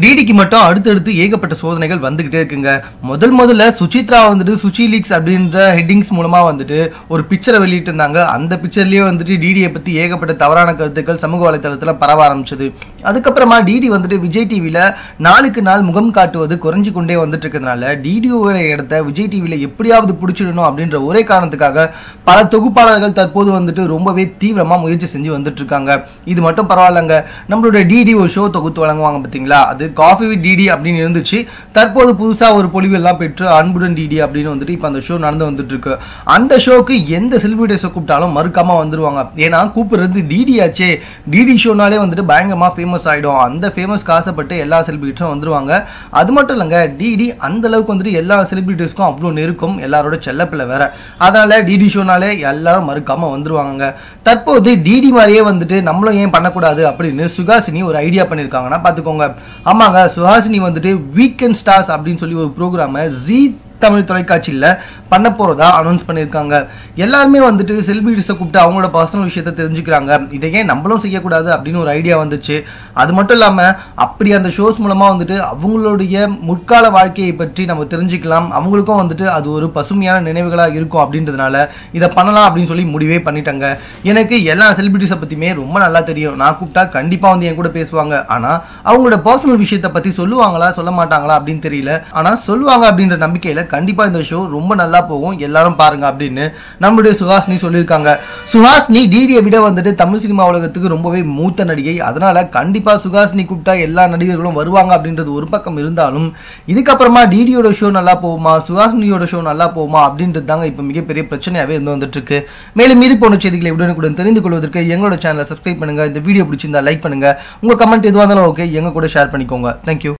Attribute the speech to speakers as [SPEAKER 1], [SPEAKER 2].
[SPEAKER 1] டிடிக்கு மட்டும் அடுத்தடுத்து ஏகப்பட்ட சோதனைகள் வந்துகிட்டே இருக்குங்க. முதல் முதல்ல சுசித்ரா வந்துட்டு சுச்சி லீக்ஸ் அப்படின்ற ஹெட்டிங்ஸ் மூலமா வந்துட்டு ஒரு பிக்சரை வெளியிட்டு இருந்தாங்க அந்த பிக்சர்லயே வந்துட்டு டிடியை பத்தி ஏகப்பட்ட தவறான கருத்துக்கள் சமூக வலைதளத்துல பரவ ஆரம்பிச்சது. அதுக்கப்புறமா டிடி வந்துட்டு விஜய் டிவியில நாளுக்கு நாள் முகம் காட்டுவது குறைஞ்சு கொண்டே வந்துட்டு இருக்கிறதுனால டிடியோட இடத்த விஜய் டிவியில எப்படியாவது பிடிச்சிடணும் அப்படின்ற ஒரே காரணத்துக்காக பல தொகுப்பாளர்கள் தற்போது வந்துட்டு ரொம்பவே தீவிரமா முயற்சி செஞ்சு வந்துட்டு இருக்காங்க இது மட்டும் பரவாயில்லங்க. நம்மளோட டிடி ஒரு ஷோ தொகுத்து வழங்குவாங்க பாத்தீங்களா? அது காஃபி வித் டிடி அப்படின்னு இருந்துச்சு. தற்போது புதுசா ஒரு பொலிவு எல்லாம் பெற்று அன்புடன் டிடி அப்படின்னு வந்துட்டு இப்போ அந்த ஷோ நடந்து வந்துட்டு இருக்கு அந்த ஷோக்கு எந்த செலிபிரிட்டிஸை கூப்பிட்டாலும் மறுக்காம வந்துருவாங்க. ஏன்னா கூப்பிடுறது டிடி ஆச்சே. டிடி ஷோனாலே வந்துட்டு பயங்கரமா ஃபேமஸ் ஆயிடும். அந்த ஃபேமஸ் காசப்பட்டு எல்லா செலிபிரிட்டிஸும் வந்துருவாங்க. அது மட்டும் இல்லைங்க டிடி அந்த அளவுக்கு வந்துட்டு எல்லா செலிபிரிட்டிஸ்க்கும் அவ்வளோ நெருக்கம் எல்லாரோட செல்லப்பில் வேற. அதனால டிடி ஷோனாலே எல்லாரும் மறுக்காம வந்துருவாங்க தற்போது டிடி மாதிரியே வந்துட்டு நம்மளும் ஏன் பண்ணக்கூடாது அப்படின்னு சுகாசினி ஒரு ஐடியா பண்ணியிருக்காங்கன்னா பார்த்துக்கோங்க ஆமாங்க சுஹாசினி வந்துட்டு வீக்கெண்ட் ஸ்டார்ஸ் அப்படின்னு சொல்லி ஒரு ப்ரோக்ராமை ஜி தமிழ் தொலைக்காட்சியில் பண்ண போகிறதா அனௌன்ஸ் பண்ணியிருக்காங்க. எல்லாருமே வந்துட்டு செலிபிரிட்டிஸை கூப்பிட்டு அவங்களோட பர்சனல் விஷயத்தை தெரிஞ்சுக்கிறாங்க. இதை ஏன் நம்மளும் செய்யக்கூடாது அப்படின்னு ஒரு ஐடியா வந்துச்சு. அது மட்டும் இல்லாமல் அப்படி அந்த ஷோஸ் மூலமாக வந்துட்டு அவங்களுடைய முற்கால வாழ்க்கையை பற்றி நம்ம தெரிஞ்சுக்கலாம். அவங்களுக்கும் வந்துட்டு அது ஒரு பசுமையான நினைவுகளாக இருக்கும் அப்படின்றதுனால இதை பண்ணலாம் அப்படின்னு சொல்லி முடிவே பண்ணிட்டாங்க. எனக்கு எல்லா செலிபிரிட்டிஸை பற்றியுமே ரொம்ப நல்லா தெரியும். நான் கூப்பிட்டா கண்டிப்பாக வந்து என் கூட பேசுவாங்க. ஆனால் அவங்களோட பர்சனல் விஷயத்தை பற்றி சொல்லுவாங்களா சொல்ல மாட்டாங்களா அப்படின்னு தெரியல. ஆனால் சொல்லுவாங்க அப்படின்ற நம்பிக்கையில் கண்டிப்பாக இந்த ஷோ ரொம்ப நல்லா போகும். எல்லாரும் பாருங்க அப்படின்னு நம்மளுடைய சுஹாஸ்னி சொல்லியிருக்காங்க. சுஹாஸ்னி டிடியை விட வந்துட்டு தமிழ் சினிமா உலகத்துக்கு ரொம்பவே மூத்த நடிகை. அதனால கண்டிப்பா சுஹாஸ்னி கூப்பிட்டா எல்லா நடிகர்களும் வருவாங்க அப்படின்றது ஒரு பக்கம் இருந்தாலும் இதுக்கப்புறமா டிடியோட ஷோ நல்லா போகுமா? சுஹாஸ்னியோட ஷோ நல்லா போகுமா? அப்படின்றது தாங்க இப்போ மிகப்பெரிய பிரச்சனையாவே இருந்து வந்துட்டு இருக்கு மேலும் மீது போன செய்திகளை உடனுக்குடன் தெரிந்து கொள்வதற்கு எங்களோட சேனலை சப்ஸ்கிரைப் பண்ணுங்க. இந்த வீடியோ பிடிச்சிருந்தா லைக் பண்ணுங்க. உங்க கமெண்ட் எதுவாக இருந்தாலும் ஓகே எங்க கூட ஷேர் பண்ணிக்கோங்க. தேங்க்யூ